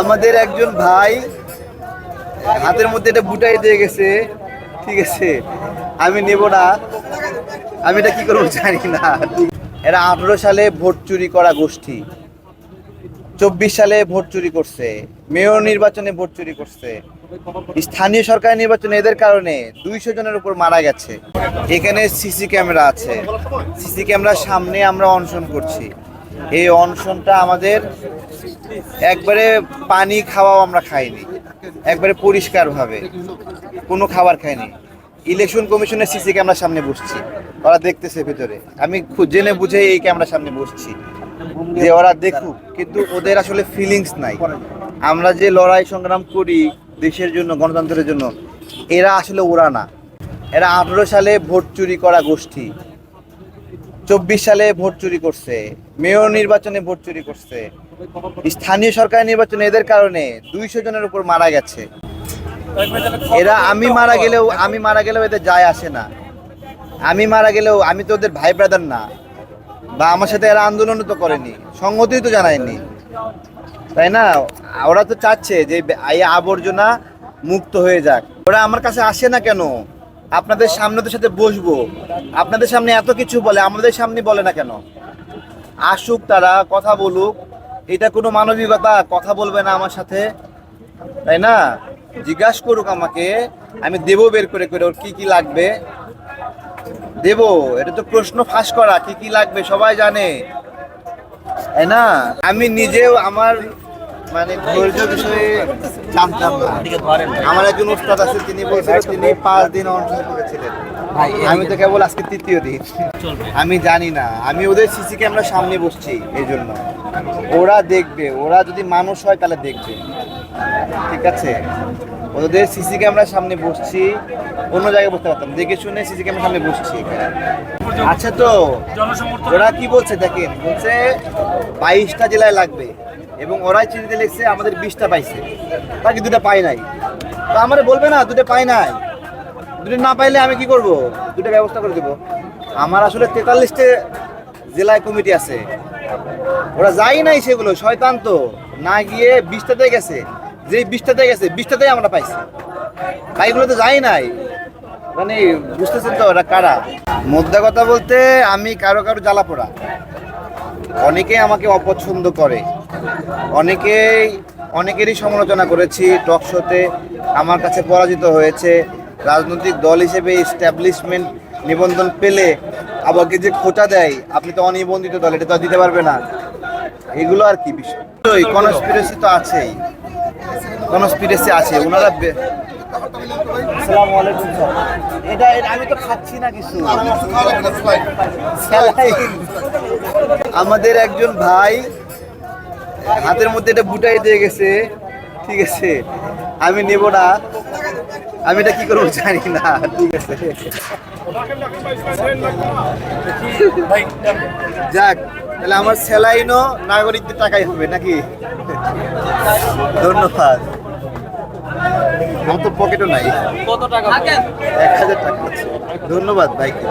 আমাদের একজন ভাই হাতের মধ্যে এটা বুটাই দিয়ে গেছে। ঠিক আছে? আমি নেব না। আমি এটা কি করব জানি না। এরা আঠারো সালে ভোট চুরি করা গোষ্ঠী। চব্বিশ সালে ভোট চুরি করছে। মেয়র নির্বাচনে ভোট চুরি করছে। স্থানীয় সরকার নির্বাচনে এদের কারণে দুইশো জনের উপর মারা গেছে। এখানে সিসি ক্যামেরা আছে। সিসি ক্যামেরার সামনে আমরা অনশন করছি। এই অনশনটা আমাদের একবারে পানি খাওয়াও আমরা খাইনি। একবারে পরিষ্কারভাবে। কোনো খাবার খাইনি। ইলেকশন কমিশনের সিসি ক্যামেরার সামনে বসছি। ওরা দেখতেছে ভেতরে। আমি জেনে বুঝে এই ক্যামেরার সামনে বসছি। যে ওরা দেখুক, কিন্তু ওদের আসলে ফিলিংস নাই। আমরা যে লড়াই সংগ্রাম করি দেশের জন্য, গণতন্ত্রের জন্য, এরা আসলে ওরা না। এরা আঠেরো সালে ভোট চুরি করা গোষ্ঠী। চব্বিশ সালে ভোট চুরি করছে, মেয়র নির্বাচনে ভোট চুরি করছে। স্থানীয় সরকার নির্বাচনে এদের কারণে দুইশো জনের উপর মারা গেছে। এরা আমি মারা গেলেও, আমি মারা গেলেও এদের যায় আসে না। আমি মারা গেলেও, আমি তো ওদের ভাই ব্রাদার না। বা আমার সাথে এরা আন্দোলন তো করেনি, সংহতি তো জানায়নি। তাই না? ওরা তো চাচ্ছে যে এই আবর্জনা মুক্ত হয়ে যাক। ওরা আমার কাছে আসে না কেন? আপনাদের সামনে সাথে বসবো। আপনাদের সামনে এত কিছু বলে, আমাদের সামনে বলে না কেন? আসুক তারা, কথা বলুক। এটা কোনো মানবিকতা, কথা বলবে না আমার সাথে। তাই না? জিজ্ঞাসা করুক আমাকে, আমি দেবো বের করে করে ওর কি কি লাগবে। দেব, এটা তো প্রশ্ন ফাঁস করা, কি কি লাগবে সবাই জানে। তাই না? আমি নিজেও আমার মানে ধৈর্য বিষয়ে জানতাম না। আমার একজন উস্তাদ আছে তিনি বলছিল তিনি পাঁচ দিন অনশন করেছিলেন। আমি তো কেবল আজকে তৃতীয় দিন। আমি জানি না। আমি ওদের সিসি ক্যামেরার সামনে বসছি এই জন্য ওরা দেখবে। ওরা যদি মানুষ হয় তাহলে দেখবে। ঠিক আছে? ওদের সিসি ক্যামেরার সামনে বসছি। অন্য জায়গায় বসতে পারতাম। দেখে শুনে সিসি ক্যামেরার সামনে বসছি। আচ্ছা তো ওরা কি বলছে? দেখেন বলছে বাইশটা জেলায় লাগবে। এবং ওরাই চিঠিতে লিখছে, আমাদের বিশটা পাইছে। বাকি দুটা পাই নাই। তো আমার বলবে না, দুটো পাই নাই। দুটো না পাইলে আমি কি করব? দুটো ব্যবস্থা করে দেবো। আমার আসলে তেতাল্লিশটে জেলায় কমিটি আছে। ওরা যাই নাই সেগুলো, শয়তান তো। না গিয়ে বিশটাতে গেছে। যে বিশটাতে গেছে, বিশটাতেই আমরা পাইছি। বাইকগুলো তো যাই নাই। মানে বুঝতেছেন তো ওরা কারা? মোদ্দা কথা বলতে আমি কারও কারও জ্বালা পোড়া অনেকে আমাকে অপছন্দ করে। অনেকেই অনেকেরই সমালোচনা করেছি টক শোতে আমার কাছে পরাজিত হয়েছে। রাজনৈতিক দল হিসেবে এস্টাবলিশমেন্ট নিবন্ধন পেলে আমাকে যে খোঁচা দেয় আপনি তো অনিবন্ধিত দল এটা তো দিতে পারবে না। এগুলো আর কি বিষয়? কনস্পিরেসি তো আছেই। কনস্পিরেসি আছে ওনারা আসসালামু আলাইকুম স্যার। এটা এটা আমি তো খাচ্ছি না কিছু। আমাদের একজন ভাই হাতের মধ্যে এটা বুটাই দিয়ে গেছে। ঠিক আছে। আমি নেব না। আমি এটা কি করব জানি না। ঠিক আছে। যাক তাহলে আমার স্যালাইনও নাগরিকদের টাকাই হবে নাকি? ধন্যবাদ। আমার তো পকেটও নাই। কত টাকা? এক হাজার টাকা ধন্যবাদ ভাইকে।